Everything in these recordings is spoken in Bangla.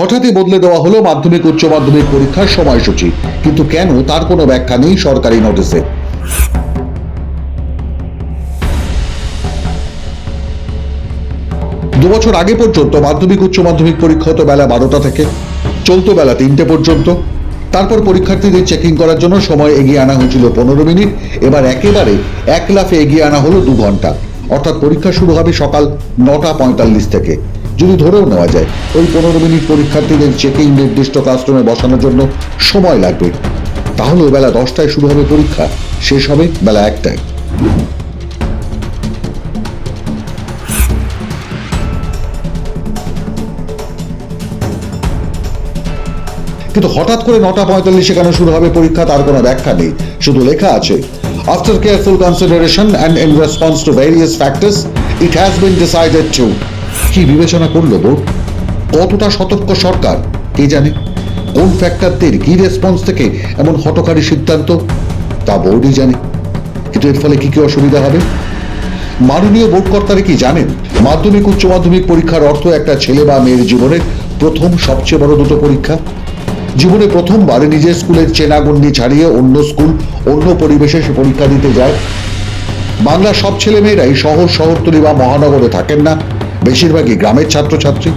হঠাৎই বদলে দেওয়া হলো মাধ্যমিক, উচ্চ মাধ্যমিক পরীক্ষার সময়সূচি। কিন্তু কেন তার কোনো ব্যাখ্যা নেই সরকারি নোটিশে? দু বছর আগে পর্যন্ত মাধ্যমিক, উচ্চ মাধ্যমিক পরীক্ষা হতো বেলা বারোটা থেকে। চলতো বেলা তিনটে পর্যন্ত। তারপর পরীক্ষার্থীদের চেকিং করার জন্য সময় এগিয়ে আনা হয়েছিল পনেরো মিনিট। এবার একেবারে এক লাফে এগিয়ে আনা হলো দু ঘণ্টা। অর্থাৎ পরীক্ষা শুরু হবে সকাল নটা পঁয়তাল্লিশ থেকে। যদি ধরেও নেওয়া যায়, ওই পনেরো মিনিট পরীক্ষার্থীদের চেকিং নির্দিষ্ট ক্লাসরুমে বসানোর জন্য সময় লাগবে। তাহলেও বেলা দশটায় শুরু হবে পরীক্ষা, শেষ হবে বেলা একটায়। কিন্তু হঠাৎ করে নটা পঁয়তাল্লিশে কেন শুরু হবে পরীক্ষা, তার কোনো ব্যাখ্যা নেই। শুধু লেখা আছে after careful consideration and in response to various factors it has been decided to কি বিবেচনা করল বোর্ড কতটা সতর্ক সরকার, কে জানে? কোন ফ্যাক্টরদের কি রেসপন্স থেকে এমন হটকারী সিদ্ধান্ত? তা বোর্ডই জানে। কিন্তু এর ফলে কি কি অসুবিধা হবে? মাননীয় বোর্ড কর্তারা কি জানেন? মাধ্যমিক, উচ্চ মাধ্যমিক পরীক্ষার অর্থ একটা ছেলে বা মেয়ের জীবনের প্রথম সবচেয়ে বড় দুটো পরীক্ষা। জীবনে প্রথমবার নিজের স্কুলের চেনাগণ্ডি ছাড়িয়ে অন্য স্কুল, অন্য পরিবেশে সে পরীক্ষা দিতে যায়। বাংলার সব ছেলেমেয়েরাই শহর, শহরতলি বা মহানগরে থাকেন না। বেশিরভাগই গ্রামের ছাত্রছাত্রী।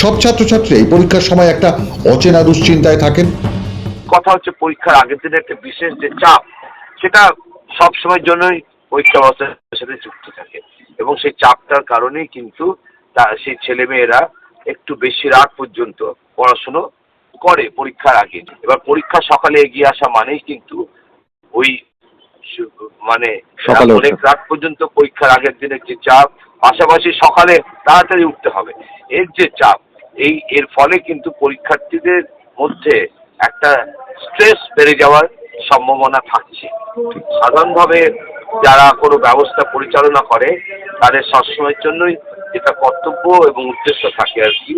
সব ছাত্রছাত্রী এই পরীক্ষার সময় একটা অচেনা দুশ্চিন্তায় থাকেন। কথা হচ্ছে পরীক্ষার আগের দিনে একটা বিশেষ যে চাপ, সেটা সব সময়ের জন্যই পরীক্ষা ব্যবস্থার সাথে যুক্ত থাকে। এবং সেই চাপটার কারণেই কিন্তু সেই ছেলে মেয়েরা একটু বেশি রাত পর্যন্ত পড়াশুনো করে পরীক্ষার আগে। এবার পরীক্ষা সকালে এগিয়ে আসা মানেই কিন্তু ওই মানে অনেক রাত পর্যন্ত পরীক্ষার আগের দিনের যে চাপ পাশাপাশি সকালে তাড়াতাড়ি উঠতে হবে। এর যে চাপ এই এর ফলে কিন্তু পরীক্ষার্থীদের মধ্যে একটা স্ট্রেস বেড়ে যাওয়ার সম্ভাবনা থাকছে। সাধারণভাবে যারা কোনো ব্যবস্থা পরিচালনা করে তাদের সবসময়ের জন্যই যেটা কর্তব্য এবং উদ্দেশ্য থাকে আর কি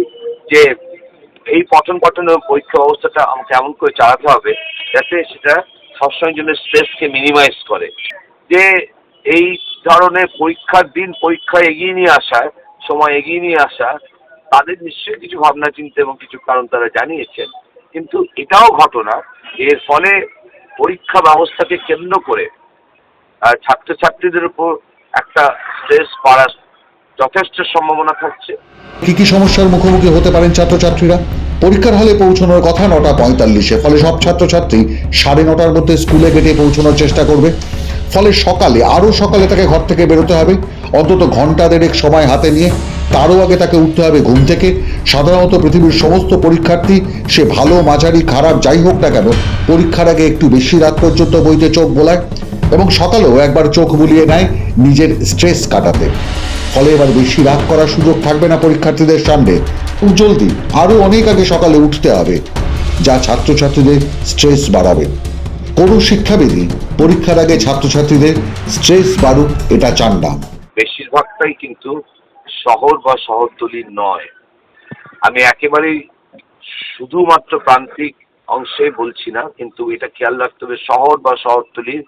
যে এই পঠন পাঠনের পরীক্ষা ব্যবস্থাটা আমাকে এমন করে চালাতে হবে যাতে সেটা সবসময়ের জন্য স্ট্রেসকে মিনিমাইজ করে। যে এই ধরনের পরীক্ষার দিন পরীক্ষা এগিয়ে নিয়ে আসা, সময় এগিয়ে নিয়ে আসা, তাদের নিশ্চয়ই কিছু ভাবনা চিন্তা এবং কিছু কারণ তারা জানিয়েছেন। কিন্তু এটাও ঘটনা, এর ফলে পরীক্ষা ব্যবস্থাকে কেন্দ্র করে ছাত্রছাত্রীদের উপর একটা স্ট্রেস বাড়ার যথেষ্ট সম্ভাবনা থাকছে। কি কি সমস্যার মুখোমুখি হতে পারেন ছাত্রছাত্রীরা? পরীক্ষার হলে পৌঁছানোর কথা নটা পঁয়তাল্লিশে, ফলে সব ছাত্রছাত্রী সাড়ে নটার মধ্যে স্কুলে গেটে পৌঁছানোর চেষ্টা করবে। ফলে সকালে, আরও সকালে তাকে ঘর থেকে বেরোতে হবে। অন্তত ঘণ্টা দেড়েক সময় হাতে নিয়ে, তারও আগে তাকে উঠতে হবে ঘুম থেকে। সাধারণত পৃথিবীর সমস্ত পরীক্ষার্থী, সে ভালো, মাঝারি, খারাপ, যাই হোক না কেন, পরীক্ষার আগে একটু বেশি রাত পর্যন্ত বইতে চোখ বোলায় এবং সকালেও একবার চোখ বুলিয়ে নেয় নিজের স্ট্রেস কাটাতে। ফলে এবার বেশি রাত করার সুযোগ থাকবে না পরীক্ষার্থীদের সামনে। খুব জলদি আরও অনেক আগে সকালে উঠতে হবে, যা ছাত্রছাত্রীদের স্ট্রেস বাড়াবে। কোনো শিক্ষাবিদই পরীক্ষার আগে ছাত্রছাত্রীদের স্ট্রেস বাড়ুক, এটা চান না। বেশিরভাগটাই কিন্তু শহর বা শহরতলির নয়। আমি একেবারেই শুধুমাত্র প্রান্তিক অংশে বলছি না, কিন্তু এটা খেয়াল রাখতে হবে, শহর বা শহরতলির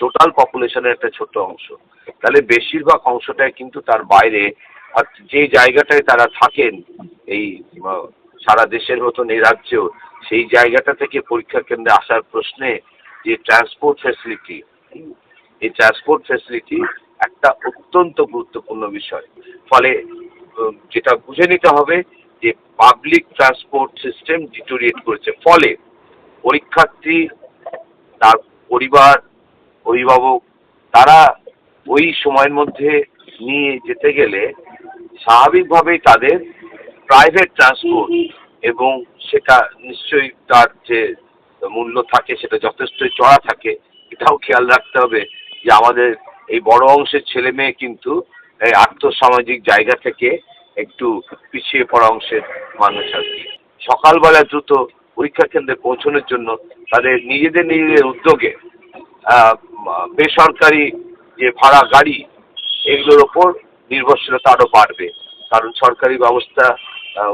টোটাল পপুলেশনের একটা ছোট অংশ। তাহলে বেশিরভাগ অংশটাই কিন্তু তার বাইরে আর যে জায়গাটায় তারা থাকেন, এই সারা দেশের মতন এই রাজ্যেও, সেই জায়গাটা থেকে পরীক্ষা কেন্দ্রে আসার প্রশ্নে যে ট্রান্সপোর্ট ফ্যাসিলিটি এই ট্রান্সপোর্ট ফ্যাসিলিটি একটা অত্যন্ত গুরুত্বপূর্ণ বিষয়। ফলে যেটা বুঝে নিতে হবে যে পাবলিক ট্রান্সপোর্ট সিস্টেম ডিটোরিয়েট করেছে। ফলে পরীক্ষার্থী, তার পরিবার, অভিভাবক, তারা ওই সময়ের মধ্যে নিয়ে যেতে গেলে স্বাভাবিকভাবেই তাদের প্রাইভেট ট্রান্সপোর্ট এবং সেটা নিশ্চয়ই তার যে মূল্য থাকে, সেটা যথেষ্টই চড়া থাকে, এটাও খেয়াল রাখতে হবে যে আমাদের এই বড় অংশের ছেলে মেয়ে কিন্তু এই আর্থসামাজিক জায়গা থেকে একটু পিছিয়ে পড়া অংশের মানুষ আর কি। সকালবেলা দ্রুত পরীক্ষা কেন্দ্রে পৌঁছানোর জন্য তাদের নিজেদের নিজেদের উদ্যোগে বেসরকারি যে ভাড়া গাড়ি, এগুলোর ওপর নির্ভরশীলতা আরও বাড়বে। কারণ সরকারি ব্যবস্থা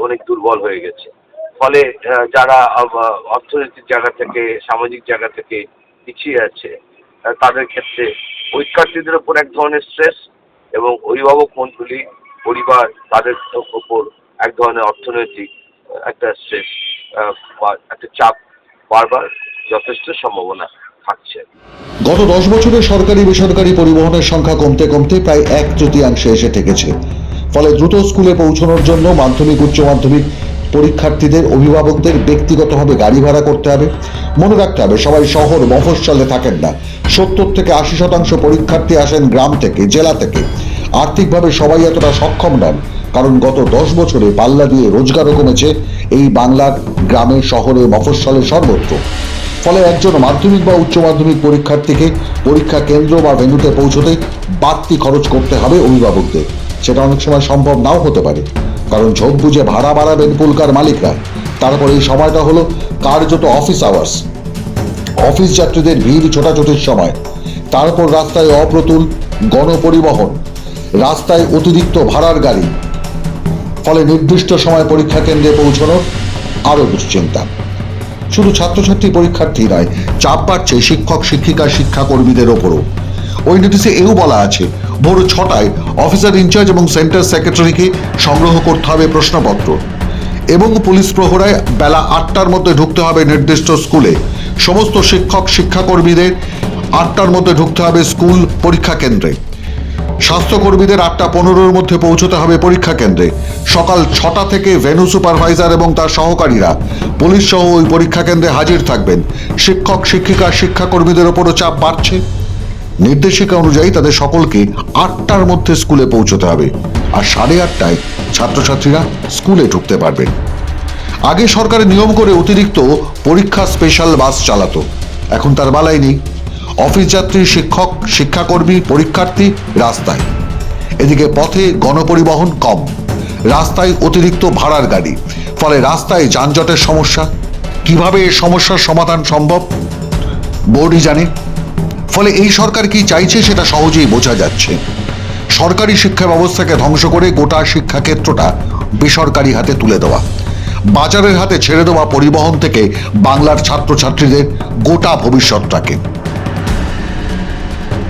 অনেক দুর্বল হয়ে গেছে। ফলে যারা অর্থনৈতিক জায়গা থেকে, সামাজিক জায়গা থেকে পিছিয়ে আছে তাদের ক্ষেত্রে পরীক্ষার্থীদের উপর এক ধরনের স্ট্রেস এবং অভিভাবক মন্ডলী, পরিবার তাদের ওপর এক ধরনের অর্থনৈতিক একটা স্ট্রেস একটা চাপ বারবার যথেষ্ট সম্ভাবনা। থাকছে। গত দশ বছরে সরকারি বেসরকারি পরিবহনের সংখ্যা কমতে কমতে প্রায় এক তৃতীয়াংশে এসে ঠেকেছে ফলে দ্রুত স্কুলে পৌঁছানোর জন্য মাধ্যমিক, উচ্চ মাধ্যমিক পরীক্ষার্থীদের অভিভাবকদের ব্যক্তিগতভাবে গাড়ি ভাড়া করতে হবে। মনে রাখতে হবে, সবাই শহর মফস্বলে থাকেন না। সত্তর থেকে আশি শতাংশ পরীক্ষার্থী আসেন গ্রাম থেকে, জেলা থেকে। আর্থিকভাবে সবাই এতটা সক্ষম নন, কারণ গত দশ বছরে পাল্লা দিয়ে রোজগারও কমেছে। এই বাংলার গ্রামে, শহরে, মফস্বলে সর্বত্র। ফলে একজন মাধ্যমিক বা উচ্চ মাধ্যমিক পরীক্ষার্থীকে পরীক্ষা কেন্দ্র বা ভেন্যুতে পৌঁছতে বাড়তি খরচ করতে হবে অভিভাবকদের। সেটা অনেক সময় সম্ভব নাও হতে পারে। কারণ ঝোঁক বুঝে ভাড়া বাড়াবেন পুলকার মালিকরা। তারপরে এই সময়টা হলো কার্যত অফিস আওয়ার্স। অফিস যাত্রীদের ভিড় ছোটাছুটির সময়। তারপর রাস্তায় অপ্রতুল গণপরিবহন। রাস্তায় অতিরিক্ত ভাড়ার গাড়ি। ফলে নির্দিষ্ট সময় পরীক্ষা কেন্দ্রে পৌঁছানোর আরও দুশ্চিন্তা। শুধু ছাত্রছাত্রী পরীক্ষার্থী নয়, চাপ বাড়ছে শিক্ষক, শিক্ষিকা, শিক্ষাকর্মীদের ওপরও। ওই নোটিশে এও বলা আছে, ভোর ছটায় অফিসার ইনচার্জ এবং সেন্টার সেক্রেটারিকে সংগ্রহ করতে হবে প্রশ্নপত্র। এবং পুলিশ প্রহরায় বেলা আটটার মধ্যে ঢুকতে হবে নির্দিষ্ট স্কুলে। সমস্ত শিক্ষক, শিক্ষাকর্মীদের আটটার মধ্যে ঢুকতে হবে স্কুল পরীক্ষা কেন্দ্রে। স্বাস্থ্যকর্মীদের আটটা পনেরোর মধ্যে পৌঁছতে হবে পরীক্ষা কেন্দ্রে। সকাল ছটা থেকে ভেনু সুপারভাইজার এবং তার সহকারীরা পুলিশ সহ ওই পরীক্ষা কেন্দ্রে হাজির থাকবেন। শিক্ষক, শিক্ষিকা, শিক্ষাকর্মীদের ওপরও চাপ বাড়ছে। নির্দেশিকা অনুযায়ী তাদের সকলকে আটটার মধ্যে স্কুলে পৌঁছতে হবে। আর সাড়ে আটটায় ছাত্রছাত্রীরা স্কুলে ঢুকতে পারবেন। আগে সরকারের নিয়ম করে অতিরিক্ত পরীক্ষা স্পেশাল বাস চালাতো। এখন তার বালাই নেই। অফিস যাত্রী, শিক্ষক, শিক্ষাকর্মী, পরীক্ষার্থী রাস্তায়। এদিকে পথে গণপরিবহন কম, রাস্তায় অতিরিক্ত ভাড়ার গাড়ি, ফলে রাস্তায় যানজটের সমস্যা। কীভাবে এ সমস্যার সমাধান সম্ভব? বোর্ডই জানে। ফলে এই সরকার কি চাইছে সেটা সহজেই বোঝা যাচ্ছে। সরকারি শিক্ষা ব্যবস্থাকে ধ্বংস করে গোটা শিক্ষাক্ষেত্রটা বেসরকারি হাতে তুলে দেওয়া। বাজারের হাতে ছেড়ে দেওয়া পরিবহন থেকে বাংলার ছাত্রছাত্রীদের গোটা ভবিষ্যৎটাকে।